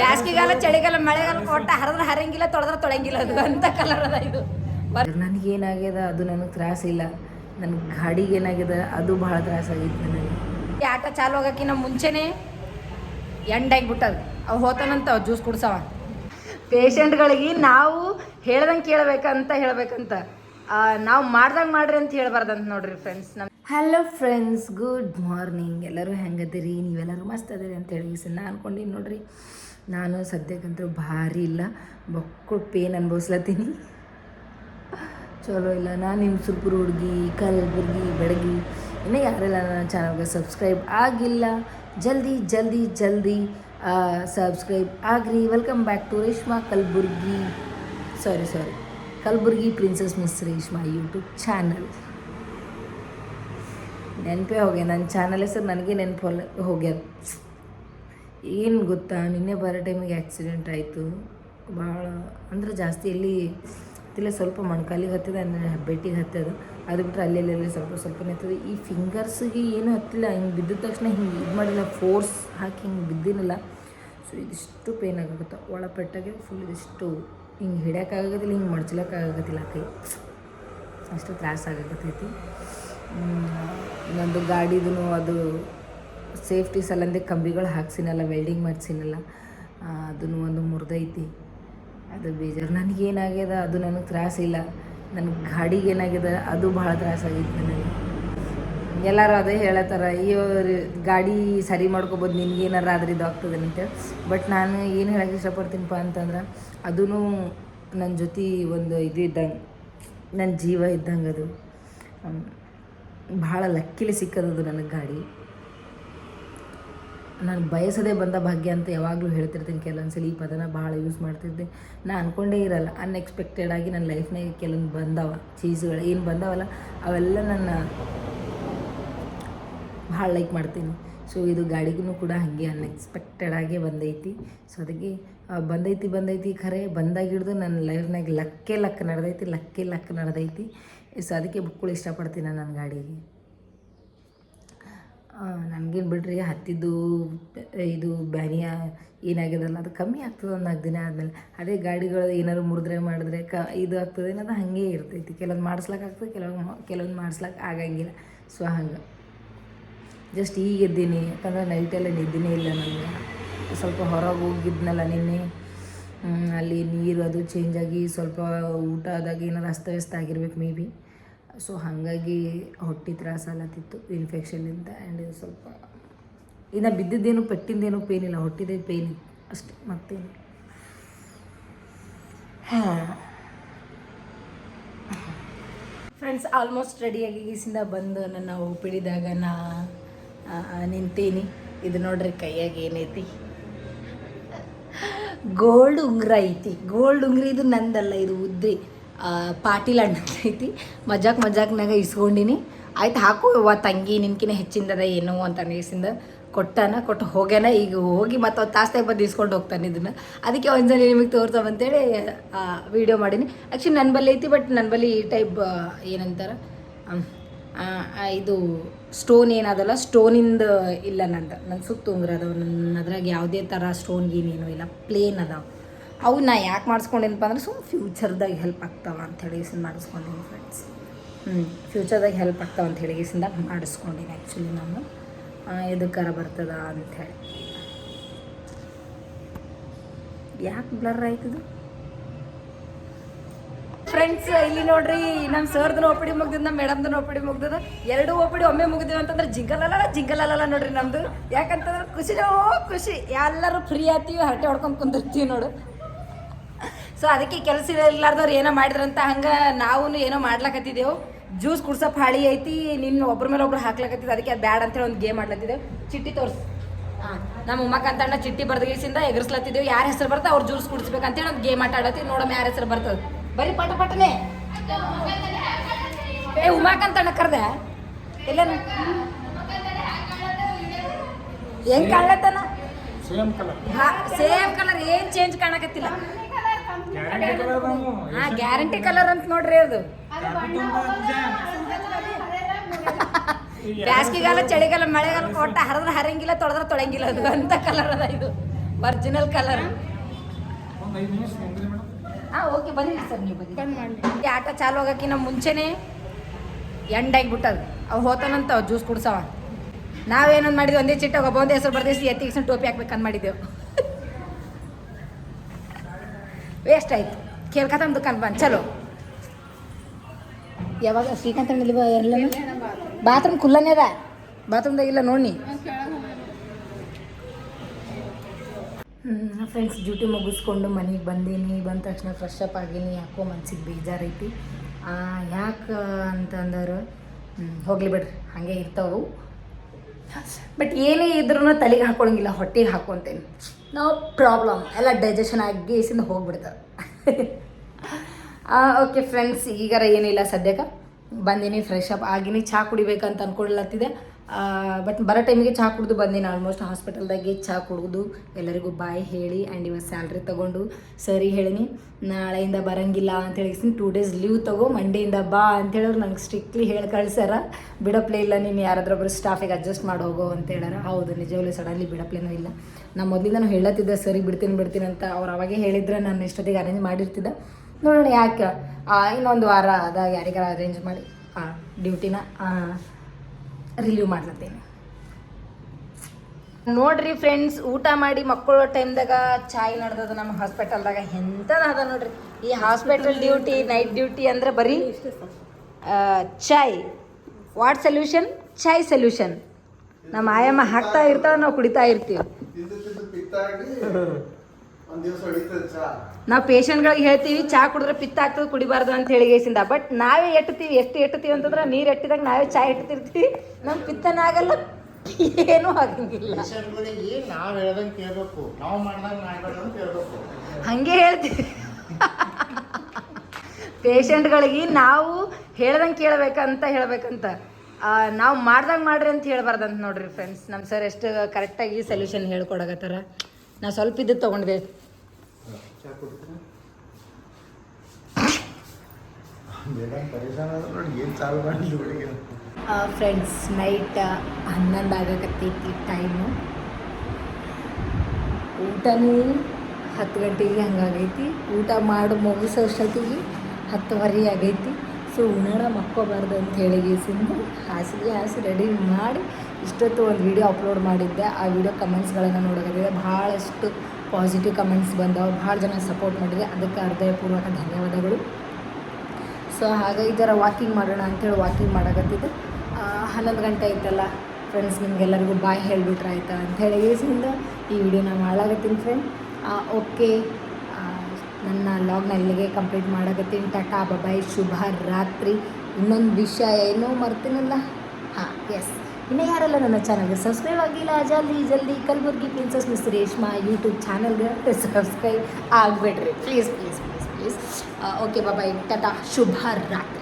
ಬ್ಯಾಸ್ಗಿಗಾಲ ಚಳಿಗಾಲ ಮಳೆಗಾಲ ಕೊಟ್ಟ ಹರಿದ್ರೆ ಹರಂಗಿಲ್ಲ ತೊಳೆದ್ರೆ ತೊಳಂಗಿಲ್ಲ ಅದು ಅಂತ ಕಲರ್ ಅದ ಇದು. ನನಗೇನಾಗ್ಯದ ಅದು ನನಗೆ ತ್ರಾಸ ಇಲ್ಲ. ನನ್ನ ಗಾಡಿಗೆ ಏನಾಗಿದೆ ಅದು ಬಹಳ ತ್ರಾಸ ಆಗಿತ್ತು ನನಗೆ. ಆಟ ಚಾಲು ಹೋಗೋಕ್ಕಿಂತ ಮುಂಚೆನೆ ಎಂಡಾಗಿಬಿಟ್ಟದ ಅವು ಹೋತಾನಂತ ಜ್ಯೂಸ್ ಕುಡ್ಸವ. ಪೇಷಂಟ್ಗಳಿಗೆ ನಾವು ಹೇಳ್ದಂಗೆ ಕೇಳಬೇಕಂತ ಹೇಳ್ಬೇಕಂತ. ನಾವು ಮಾಡ್ದಂಗೆ ಮಾಡ್ರಿ ಅಂತ ಹೇಳ್ಬಾರ್ದಂತ ನೋಡ್ರಿ ಫ್ರೆಂಡ್ಸ್ ನಮ್ಮ ಹಲೋ ಫ್ರೆಂಡ್ಸ್ ಗುಡ್ ಮಾರ್ನಿಂಗ್ ಎಲ್ಲರೂ ಹೆಂಗದಿರಿ? ನೀವೆಲ್ಲರೂ ಮಸ್ತ್ ಅದಿರಿ ಅಂತ ಹೇಳಿ ಸಣ್ಣ ಅನ್ಕೊಂಡಿನಿ ನೋಡ್ರಿ. ನಾನು ಸದ್ಯಕ್ಕಂತೂ ಭಾರಿ ಇಲ್ಲ. ಬಕ್ಕಳು ಪೇನ್ ಅನ್ಭವಿಸ್ಲತ್ತೀನಿ. ಚಲೋ ಇಲ್ಲ. ನಾನು ನಿಮ್ಮ ಸುರ್ಪುರ ಹುಡುಗಿ ಕಲ್ಬುರ್ಗಿ ಬೆಡಗಿ, ಇನ್ನೂ ಯಾರೆಲ್ಲ ನನ್ನ ಚಾನಲ್ಗೆ ಸಬ್ಸ್ಕ್ರೈಬ್ ಆಗಿಲ್ಲ, ಜಲ್ದಿ ಜಲ್ದಿ ಜಲ್ದಿ subscribe agri. Welcome back to Reshma Kalburgi sorry sorry Kalburgi princess miss Reshma YouTube channel ನೆನಪೇ ಹೋಗ್ಯ? ನನ್ನ ಚಾನಲ್ ಹೆಸರು ನನಗೆ ನೆನಪು ಹೋಗ್ಯದ. ಏನು ಗೊತ್ತಾ? ನಿನ್ನೆ ಬರೋ ಟೈಮಿಗೆ ಆ್ಯಕ್ಸಿಡೆಂಟ್ ಆಯಿತು. ಭಾಳ ಅಂದ್ರೆ ಜಾಸ್ತಿ ಇಲ್ಲಿ ಇಲ್ಲ ಸ್ವಲ್ಪ ಮೊಣಕಾಲಿಗೆ ಹತ್ತಿದ, ಅಂದರೆ ಹೆಬ್ಬೆಟ್ಟಿಗೆ ಹತ್ತದು. ಅದು ಬಿಟ್ಟರೆ ಅಲ್ಲೆಲ್ಲೆಲ್ಲಿ ಸ್ವಲ್ಪ ಸ್ವಲ್ಪ ಹತ್ತದ. ಈ ಫಿಂಗರ್ಸಿಗೆ ಏನೂ ಹತ್ತಿಲ್ಲ. ಹಿಂಗೆ ಬಿದ್ದ ತಕ್ಷಣ ಹಿಂಗೆ ಇದು ಮಾಡಿಲ್ಲ. ಫೋರ್ಸ್ ಹಾಕಿ ಹಿಂಗೆ ಬಿದ್ದಿನಲ್ಲ. ಸೊ ಇದಿಷ್ಟು ಪೇನ್ ಆಗುತ್ತೆ ಒಳಪೆಟ್ಟಾಗೆ ಫುಲ್ ಇದಿಷ್ಟು ಹಿಂಗೆ ಹಿಡ್ಯೋಕ್ಕಾಗತ್ತಿಲ್ಲ ಹಿಂಗೆ ಮಡ್ಚಲಕ್ಕಾಗತ್ತಿಲ್ಲ ಕೈ. ಅಷ್ಟು ತ್ರಾಸ ಆಗಕತ್ತೈತಿ ನಂದು ಗಾಡಿದು ಅದು ಸೇಫ್ಟಿ ಸಲಂದೆ ಕಂಬಿಗಳು ಹಾಕ್ಸಿನಲ್ಲ ವೆಲ್ಡಿಂಗ್ ಮಾಡ್ಸಿನಲ್ಲ ಅದನ್ನು ಒಂದು ಮುರಿದೈತಿ. ಅದು ಬೇಜಾರು. ನನಗೇನಾಗ್ಯದ ಅದು ನನಗೆ ತ್ರಾಸಿಲ್ಲ ನನ್ನ ಗಾಡಿಗೆ ಏನಾಗ್ಯದ, ಅದು ಭಾಳ ತ್ರಾಸ ಆಗೈತಿ ನನಗೆ. ಎಲ್ಲರೂ ಅದೇ ಹೇಳತ್ತಾರ, ಅಯ್ಯೋ ಗಾಡಿ ಸರಿ ಮಾಡ್ಕೊಬೋದು, ನಿನ್ಗೆ ಏನಾರ ಆದ್ರೆ ಇದು ಆಗ್ತದೆ ಬಟ್ ನಾನು ಏನು ಹೇಳಕ್ಕೆ ಇಷ್ಟಪಡ್ತೀನಪ್ಪ ಅಂತಂದ್ರೆ ಅದೂ ನನ್ನ ಜೊತೆ ಒಂದು ಇದು ಇದ್ದಂಗೆ ನನ್ನ ಜೀವ ಇದ್ದಂಗೆ ಅದು. ಭಾಳ ಲಕ್ಕಿಲಿ ಸಿಕ್ಕದದು ನನಗೆ ಗಾಡಿ. ನಾನು ಬಯಸದೇ ಬಂದ ಭಾಗ್ಯ ಅಂತ ಯಾವಾಗಲೂ ಹೇಳ್ತಿರ್ತೀನಿ ಕೆಲವೊಂದ್ಸಲ ಈ ಪದನ ಭಾಳ ಯೂಸ್ ಮಾಡ್ತಿದ್ದೆ. ನಾ ಅಂದ್ಕೊಂಡೇ ಇರಲ್ಲ ಅನ್ಎಕ್ಸ್ಪೆಕ್ಟೆಡ್ ಆಗಿ ನನ್ನ ಲೈಫ್ನಾಗೆ ಕೆಲವೊಂದು ಬಂದವ ಚೀಸ್ಗಳು ಏನು ಬಂದವಲ್ಲ, ಅವೆಲ್ಲ ನನ್ನ ಭಾಳ ಲೈಕ್ ಮಾಡ್ತೀನಿ. ಸೊ ಇದು ಗಾಡಿಗೂ ಕೂಡ ಹಾಗೆ ಅನ್ಎಕ್ಸ್ಪೆಕ್ಟೆಡ್ ಆಗೇ ಬಂದೈತಿ. ಸೊ ಅದಕ್ಕೆ ಬಂದೈತಿ ಬಂದೈತಿ ಖರೆ ಬಂದಾಗ ಹಿಡಿದು ನನ್ನ ಲೈಫ್ನಾಗೆ ಲಕ್ಕೇ ಲಕ್ ನಡೆದೈತಿ, ಲಕ್ಕೇ ಲಕ್ ನಡೆದೈತಿ. ಸೊ ಅದಕ್ಕೆ ಬುಕ್ಗಳು ಇಷ್ಟಪಡ್ತೀನಿ ನಾನು ನನ್ನ ಗಾಡಿಗೆ. ನನಗೇನು ಬಿಡ್ರಿ, ಹತ್ತಿದ್ದು, ಇದು, ಬ್ಯಾನಿಯ ಏನಾಗ್ಯದಲ್ಲ, ಅದು ಕಮ್ಮಿ ಆಗ್ತದೆ ಒಂದು ನಾಲ್ಕು ದಿನ ಆದಮೇಲೆ. ಅದೇ ಗಾಡಿಗಳು ಏನಾದ್ರು ಮುರಿದ್ರೆ ಮಾಡಿದ್ರೆ ಕ, ಇದು ಆಗ್ತದೆ ಅನ್ನೋದು ಹಾಗೆ ಇರ್ತೈತಿ. ಕೆಲವೊಂದು ಮಾಡಿಸ್ಲಕ್ಕೆ ಆಗ್ತದೆ, ಕೆಲವೊಂದು ಕೆಲವೊಂದು ಮಾಡಿಸ್ಲಕ್ಕೆ ಆಗಂಗಿಲ್ಲ. ಸೊ, ಹಂಗೆ. ಜಸ್ಟ್ ಈಗ ಇದ್ದೀನಿ ಯಾಕಂದ್ರೆ ನೈಟೆಲ್ಲ ನಿದ್ದೆನೇ ಇಲ್ಲ ನನಗೆ ಸ್ವಲ್ಪ ಹೊರಗೆ ಹೋಗಿದ್ನಲ್ಲ ನಿನ್ನೆ. ಅಲ್ಲಿ ನೀರು ಅದು ಚೇಂಜ್ ಆಗಿ ಸ್ವಲ್ಪ ಊಟ ಆದಾಗ ಏನಾರು ಅಸ್ತವ್ಯಸ್ತ ಆಗಿರ್ಬೇಕು ಮೇ ಬಿ ಸೊ ಹಾಗಾಗಿ ಹೊಟ್ಟೆ ಆಲತ್ತಿತ್ತು ಇನ್ಫೆಕ್ಷನ್ನಿಂದ ಆ್ಯಂಡ್ ಸ್ವಲ್ಪ ಇನ್ನು ಬಿದ್ದಿದ್ದೇನು, ಪೆಟ್ಟಿಂದೇನು ಪೇನ್ ಇಲ್ಲ, ಹೊಟ್ಟಿದೆ ಪೇನ್ ಮತ್ತೆ ಮತ್ತೇನು. ಫ್ರೆಂಡ್ಸ್ ಆಲ್ಮೋಸ್ಟ್ ರೆಡಿಯಾಗಿ ಗೀಸಿಂದ ಬಂದು ನನ್ನ ಪಿಡಿದಾಗ ನಾ ನಿಂತೀನಿ. ಇದು ನೋಡ್ರಿ ಕೈಯಾಗ ಏನೈತಿ. ಗೋಲ್ಡ್ ಉಂಗ್ರ ಐತಿ. ಗೋಲ್ಡ್ ಉಂಗ್ರ ಇದು ನಂದಲ್ಲ, ಇದು ಉದ್ರಿ. ಪಾಟೀಲ್ ಐತಿ. ಮಜಾಕ್ ಮಜಾಕ್ನಾಗ ಇಸ್ಕೊಂಡಿನಿ ಆಯ್ತು ಹಾಕು ಅವ್ವ ತಂಗಿ ನಿನ್ಕಿನ ಹೆಚ್ಚಿಂದದ ಏನು ಅಂತ ಅನ್ನಿಸಿಂದ ಕೊಟ್ಟಾನ, ಕೊಟ್ಟು ಹೋಗ್ಯಾನ. ಈಗ ಹೋಗಿ ಮತ್ತೆ ಒಂದು ತಾಸ್ದಾಗ ಬಂದು ಇಸ್ಕೊಂಡು ಹೋಗ್ತಾನೆ ಇದನ್ನು ಅದಕ್ಕೆ ಒಂದ್ಸಲ ನಿಮಗೆ ತೋರ್ಸವಂತೇಳಿ ವಿಡಿಯೋ ಮಾಡೀನಿ. ಆ್ಯಕ್ಚುಲಿ ನನ್ನ ಬಳಿ ಐತಿ ಬಟ್ ನನ್ನ ಬಳಿ ಈ ಟೈಪ್ ಏನಂತಾರೆ ಇದು ಸ್ಟೋನ್ ಏನದಲ್ಲ ಸ್ಟೋನಿಂದ ಇಲ್ಲ ನಂದು. ನನ್ನ ಸುತ್ತ ಉಂಗ್ರ ಅದಾವ ನನ್ನ ಅದ್ರಾಗ ಯಾವುದೇ ಥರ ಸ್ಟೋನ್ ಇಲ್ಲ. ಪ್ಲೇನ್ ಅದಾವ. ಅವು ನಾ ಯಾಕೆ ಮಾಡಿಸ್ಕೊಂಡೇನಪ್ಪ ಅಂದ್ರೆ ಸುಮ್ಮನೆ ಫ್ಯೂಚರ್ದಾಗ ಹೆಲ್ಪ್ ಆಗ್ತಾವ ಅಂತ ಹೇಳಿ ಮಾಡಿಸ್ಕೊಂಡೀನಿ ಫ್ರೆಂಡ್ಸ್ ಹ್ಞೂ ಫ್ಯೂಚರ್ದಾಗ ಹೆಲ್ಪ್ ಆಗ್ತಾವ ಅಂತ ಹೇಳಿ ಗೀಸಿಂದ ಮಾಡಿಸ್ಕೊಂಡೀನಿ ಆ್ಯಕ್ಚುಲಿ ನಾನು. ಎದಕ್ಕಾರ ಬರ್ತದ ಅಂಥೇಳಿ ಯಾಕೆ ಬ್ಲರ್ ಆಯ್ತದು? ಫ್ರೆಂಡ್ಸ್ ಇಲ್ಲಿ ನೋಡ್ರಿ ನಮ್ಮ ಸರ್ದು ಒಪಿಡಿ ಮುಗ್ದದ ನಮ್ಮ ಮೇಡಮ್ದು ಒಪಿಡಿ ಮುಗ್ದದ, ಎರಡು ಓಪಡಿ ಒಮ್ಮೆ ಮುಗಿದಿವಿ ಅಂತಂದ್ರೆ ಜಿಂಗಲಲ್ಲ ಜಿಂಗಲಲ್ಲ ನೋಡ್ರಿ ನಮ್ದು. ಯಾಕಂತಂದ್ರೆ ಖುಷಿ ಖುಷಿನೋ ಖುಷಿ, ಎಲ್ಲರೂ ಫ್ರೀ ಆತೀವಿ, ಹರಟೆ ಹೊಡ್ಕೊಂಡು ಕುಂದಿರ್ತೀವಿ ನೋಡು. ಸೊ ಅದಕ್ಕೆ ಕೆಲಸ ಇರಲಾರ್ದವ್ರು ಏನೋ ಮಾಡಿದ್ರಂತ ಹಂಗೆ ನಾವು ಏನೋ ಮಾಡ್ಲಕತ್ತಿದ್ದೆವು. ಜ್ಯೂಸ್ ಕುಡ್ಸೋ ಹಾಳಿ ಐತಿ ನಿನ್ನ ಒಬ್ರ ಮೇಲೆ ಒಬ್ರು ಹಾಕ್ಲಕತ್ತಿದ್ದು ಅದಕ್ಕೆ ಅದು ಬ್ಯಾಡ್ ಅಂತೇಳಿ ಒಂದು ಗೇಮ್ ಆಡ್ಲತ್ತಿದ್ದೆವು ಚಿಟ್ಟಿ ತೋರಿಸ್. ಹಾಂ. ನಮ್ಮ ಉಮ್ಮಕ್ಕಂತಣ್ಣ ಚಿಟ್ಟಿ ಬರ್ದಗಿಸಿಂದ ಎಗರ್ಸ್ಲತ್ತಿದ್ದೆವು ಯಾರ ಹೆಸರು ಬರ್ತಾ ಅವ್ರು ಜ್ಯೂಸ್ ಕುಡಿಸ್ಬೇಕಂತೇಳಿ ಒಂದು ಗೇಮ್ ಆಟ ಆಡತ್ತೀವಿ. ನೋಡಮ್ಮ ಯಾರ ಹೆಸರು ಬರ್ತದೆ. ಬರೀ ಪಟ ಪಟನೆ ಏ ಉಮಾಕಂತಣ್ಣ ಕರ್ದೆ. ಇಲ್ಲ ಹೆಂಗ್ ಕಾಣ್ಲತ್ತನ? ಸೇಮ್ ಕಲರ್ ಸೇಮ್ ಕಲರ್ ಏನ್ ಚೇಂಜ್ ಕಾಣಕತ್ತಿಲ್ಲ. ಹಾ ಗ್ಯಾರಂಟಿ ಕಲರ್ ಅಂತ ನೋಡ್ರಿ ಅದು ಬ್ಯಾಸ್ಗಿಗಾಲ ಚಳಿಗಾಲ ಮಳೆಗಾಲ ಕೊಟ್ಟ ಹರಿದ್ರೆ ಹರಂಗಿಲ್ಲ ತೊಳೆದ್ರೆ ತೊಳೆಂಗಿಲ್ಲ ಅದು ಅಂತ ಕಲರ್ ಅದ ಇದು ಒರಿಜಿನಲ್ ಕಲರ್ ಹಾಂ ಓಕೆ ಬನ್ನಿ ಸರ್ ನೀವು ಬನ್ನಿ ಆಟ ಚಾಲು ಆಗೋಕ್ಕಿಂತ ಮುಂಚೆನೆ ಎಂಡ್ ಆಗಿಬಿಟ್ಟದು ಅವು ಹೋತಾನಂತ ಅವು ಜ್ಯೂಸ್ ಕುಡ್ಸವ ನಾವೇನಂದ್ ಮಾಡಿದ್ವಿ ಒಂದೇ ಚಿಟ್ಟಾಗ ಒಬ್ಬ ಒಂದೇ ಹೆಸರು ಬರ್ದೇಸಿ ಎತ್ತಿಗೆ ಟೋಪಿ ಹಾಕ್ಬೇಕಂತ ಮಾಡಿದ್ದೆವು ವೇಸ್ಟ್ ಆಯ್ತು. ಕೇಳ್ಕತ್ತಂದು ದುಕಾನ್ ಬಂದು ಚಲೋ. ಯಾವಾಗ ಶ್ರೀಕಾಂತ ಬಾತ್ರೂಮ್ ಖುಲ್ಲನೇ ಅದ. ಬಾತ್ರೂಮ್ದಾಗಿಲ್ಲ ನೋಡಿ ಫ್ರೆಂಡ್ಸ್ ಡ್ಯೂಟಿ ಮುಗಿಸ್ಕೊಂಡು ಮನೆಗೆ ಬಂದೀನಿ. ಬಂದ ತಕ್ಷಣ ಫ್ರೆಶ್ ಅಪ್ ಆಗೀನಿ. ಯಾಕೋ ಮನ್ಸಿಗೆ ಬೇಜಾರೈತಿ. ಯಾಕೆ ಅಂತಂದ್ರೆ ಹೋಗ್ಲಿ ಬಿಡ್ರಿ. ಹಾಗೆ ಇರ್ತಾವು. ಬಟ್ ಏನೇ ಇದ್ರೂ ತಲೆಗೆ ಹಾಕೊಳಂಗಿಲ್ಲ, ಹೊಟ್ಟೆಗೆ ಹಾಕೊತೇನೆ. ನೋ ಪ್ರಾಬ್ಲಮ್ ಎಲ್ಲ ಡೈಜೆಷನ್ ಆಗಿ ಇಸಿಂದ ಹೋಗ್ಬಿಡ್ತದೆ ಓಕೆ ಫ್ರೆಂಡ್ಸ್ ಈಗಾರ ಏನಿಲ್ಲ ಸದ್ಯಕ್ಕೆ. ಬಂದೀನಿ ಫ್ರೆಶ್ ಅಪ್ ಆಗಿನಿ ಚಹಾ ಕುಡಿಬೇಕಂತ ಅನ್ಕೊಡ್ಲತ್ತಿದೆ ಬಟ್ ಬರೋ ಟೈಮಿಗೆ ಚಹಾ ಕುಡಿದು ಬಂದೀನಿ. ಆಲ್ಮೋಸ್ಟ್ ಹಾಸ್ಪಿಟಲ್ದಾಗೆ ಚಹಾ ಕುಡಿದು ಎಲ್ಲರಿಗೂ ಬಾಯ್ ಹೇಳಿ ಆ್ಯಂಡ್ ಇವತ್ತು ಸ್ಯಾಲ್ರಿ ತೊಗೊಂಡು ಸರಿ ಹೇಳಿನಿ. ನಾಳೆಯಿಂದ ಬರಂಗಿಲ್ಲ ಅಂತ ಹೇಳಿಸ್ತೀನಿ ಟೂ ಡೇಸ್ ಲೀವ್ ತಗೋ ಮಂಡೆಯಿಂದ ಬಾ ಅಂತೇಳಿ ಅವ್ರು ನಂಗೆ ಸ್ಟ್ರಿಕ್ಟ್ಲಿ ಹೇಳಿ ಕಳ್ಸ್ಯಾರ. ಬಿಡಪ್ಲೇ ಇಲ್ಲ, ನೀನು ಒಬ್ಬರು ಸ್ಟಾಫಿಗೆ ಅಡ್ಜಸ್ಟ್ ಮಾಡಿ ಹೋಗೋ ಅಂತ ಹೇಳ್ಯಾರ. ಹೌದು, ನಿಜವಾಗ್ಲೂ ಸಡನ್ಲಿ ಬಿಡಪ್ಲೇನೂ ಇಲ್ಲ. ನಾ ಮೊದಲಿಂದ ಹೇಳತ್ತಿದ್ದೆ, ಸರಿ ಬಿಡ್ತೀನಿ ಬಿಡ್ತೀನಿ ಅಂತ. ಅವ್ರು ಅವಾಗೇ ಹೇಳಿದ್ರೆ ನಾನು ಇಷ್ಟೊತ್ತಿಗೆ ಅರೇಂಜ್ ಮಾಡಿರ್ತಿದ್ದೆ. ನೋಡೋಣ ಯಾಕೆ ಇನ್ನೊಂದು ವಾರ ಅದಾಗ ಯಾರಿಗಾರ ಅರೇಂಜ್ ಮಾಡಿ ಡ್ಯೂಟಿನ ರಿಲೀವ್ ಮಾಡ್ಲತ್ತೇನೆ. ನೋಡ್ರಿ ಫ್ರೆಂಡ್ಸ್ ಊಟ ಮಾಡಿ ಮಕ್ಕಳ ಟೈಮ್ದಾಗ ಚಾಯ್ ನಡೆದದ ನಮ್ಮ ಹಾಸ್ಪಿಟಲ್ದಾಗ ಎಂಥದ್ದು ಅದ ನೋಡ್ರಿ. ಈ ಹಾಸ್ಪಿಟಲ್ ಡ್ಯೂಟಿ ನೈಟ್ ಡ್ಯೂಟಿ ಅಂದ್ರೆ ಬರೀ ಚಾಯ್. ವಾಟ್ ಸೊಲ್ಯೂಷನ್ ಚಾಯ್ ಸೊಲ್ಯೂಷನ್ ನಮ್ಮ ಆಯಮ್ಮ ಹಾಕ್ತಾ ಇರ್ತಾವ, ನಾವು ಕುಡಿತಾ ಇರ್ತೀವಿ. ನಾವು ಪೇಷಂಟ್ಗಳಿಗೆ ಹೇಳ್ತೀವಿ ಚಾ ಕುಡಿದ್ರೆ ಪಿತ್ತ ಆಗ್ತದೆ ಕುಡಿಬಾರ್ದು ಅಂತ ಹೇಳಿ ಗೇಸಿಂದ. ಬಟ್ ನಾವೇ ಎಟ್ಟುತ್ತೀವಿ ಎಷ್ಟು ಎಟ್ಟುತ್ತೀವಿ ಅಂತಂದ್ರೆ ನೀರು ಎಟ್ಟಿದಾಗ ನಾವೇ ಚಾ ಇಟ್ಟಿರ್ತೀವಿ ನಮ್ಮ ಪಿತ್ತನ ಆಗಲ್ಲ ಏನೂ ಆಗಂಗಿಲ್ಲ. ನಾವ್ ಹೇಳ್ದಂಗೆ ಕೇಳ್ಬೇಕು ನಾವು ಮಾಡ್ದಂಗೆ ಹಂಗೆ ಹೇಳ್ತೀವಿ. ಪೇಷಂಟ್ಗಳಿಗೆ ನಾವು ಹೇಳ್ದಂಗೆ ಕೇಳಬೇಕಂತ ಹೇಳ್ಬೇಕಂತ. ನಾವು ಮಾಡ್ದಂಗೆ ಮಾಡ್ರಿ ಅಂತ ಹೇಳ್ಬಾರ್ದಂತ ನೋಡ್ರಿ ಫ್ರೆಂಡ್ಸ್ ನಮ್ಮ ಸರ್ ಎಷ್ಟು ಕರೆಕ್ಟಾಗಿ ಸೊಲ್ಯೂಷನ್ ಹೇಳ್ಕೊಡಕತ್ತಾರ. ನಾ ಸ್ವಲ್ಪ ಇದ್ದು ತೊಗೊಂಡಿದ್ದೆ ಚಾ ಫ್ರೆಂಡ್ಸ್ ನೈಟ್ ಹನ್ನೊಂದು ಆಗಕತ್ತೈತಿ ಟೈಮು ಊಟನೂ ಹತ್ತು ಗಂಟೆಗೆ ಹಂಗಾಗೈತಿ ಊಟ ಮಾಡಿ ಮುಗಿಸೋಷ್ಟೊತ್ತಿಗೆ ಹತ್ತುವರೆ ಆಗೈತಿ. ಸೊ ಉಣ್ಣ ಮಕ್ಕೋಬಾರ್ದು ಅಂತ ಹೇಳಿ ಸಿಂಧು ಹಾಸಿಗೆ ಹಾಸಿ ರೆಡಿ ಮಾಡಿ ಇಷ್ಟೊತ್ತು ಒಂದು ವಿಡಿಯೋ ಅಪ್ಲೋಡ್ ಮಾಡಿದ್ದೆ. ಆ ವಿಡಿಯೋ ಕಮೆಂಟ್ಸ್ಗಳನ್ನು ನೋಡೋದಾಗಿದೆ ಭಾಳಷ್ಟು ಪಾಸಿಟಿವ್ ಕಮೆಂಟ್ಸ್ ಬಂದವು, ಭಾಳ ಜನ ಸಪೋರ್ಟ್ ಮಾಡಿದೆ ಅದಕ್ಕೆ ಹೃದಯಪೂರ್ವಕ ಧನ್ಯವಾದಗಳು. ಸೊ ಹಾಗಾಗಿ ಜರ ವಾಕಿಂಗ್ ಮಾಡೋಣ ಅಂತೇಳಿ ವಾಕಿಂಗ್ ಮಾಡಕತ್ತಿದ್ದೆ. ಹನ್ನೊಂದು ಗಂಟೆ ಆಯ್ತಲ್ಲ ಫ್ರೆಂಡ್ಸ್ ನಿಮಗೆಲ್ಲರಿಗೂ ಬಾಯ್ ಹೇಳಿಬಿಟ್ರೆ ಆಯ್ತಾ ಅಂಥೇಳಿ ಈಸಿಂದ ಈ ವಿಡಿಯೋನ ಮಾಡಾಕತ್ತೀನಿ ಫ್ರೆಂಡ್ ಓಕೆ ನನ್ನ ಲಾಗ್ನ ಇಲ್ಲಿಗೆ ಕಂಪ್ಲೀಟ್ ಮಾಡಕತ್ತೀನಿ. ಟಾಟಾ ಬಬಾಯ್ ಶುಭ ರಾತ್ರಿ. ಇನ್ನೊಂದು ವಿಷಯ ಏನೋ ಮರ್ತೀನಲ್ಲ. ಹಾಂ ಎಸ್ ಇನ್ನು ಯಾರೆಲ್ಲ ನನ್ನ ಚಾನಲ್ಗೆ ಸಬ್ಸ್ಕ್ರೈಬ್ ಆಗಿಲ್ಲ, ಜಲ್ದಿ ಜಲ್ದಿ Kalaburagi princess miss Reshma YouTube ಚಾನಲ್ಗೆ subscribe ಆಗಿಬಿಡ್ರಿ. Please please please please okay bye bye Tata ಶುಭ ರಾತ್ರಿ.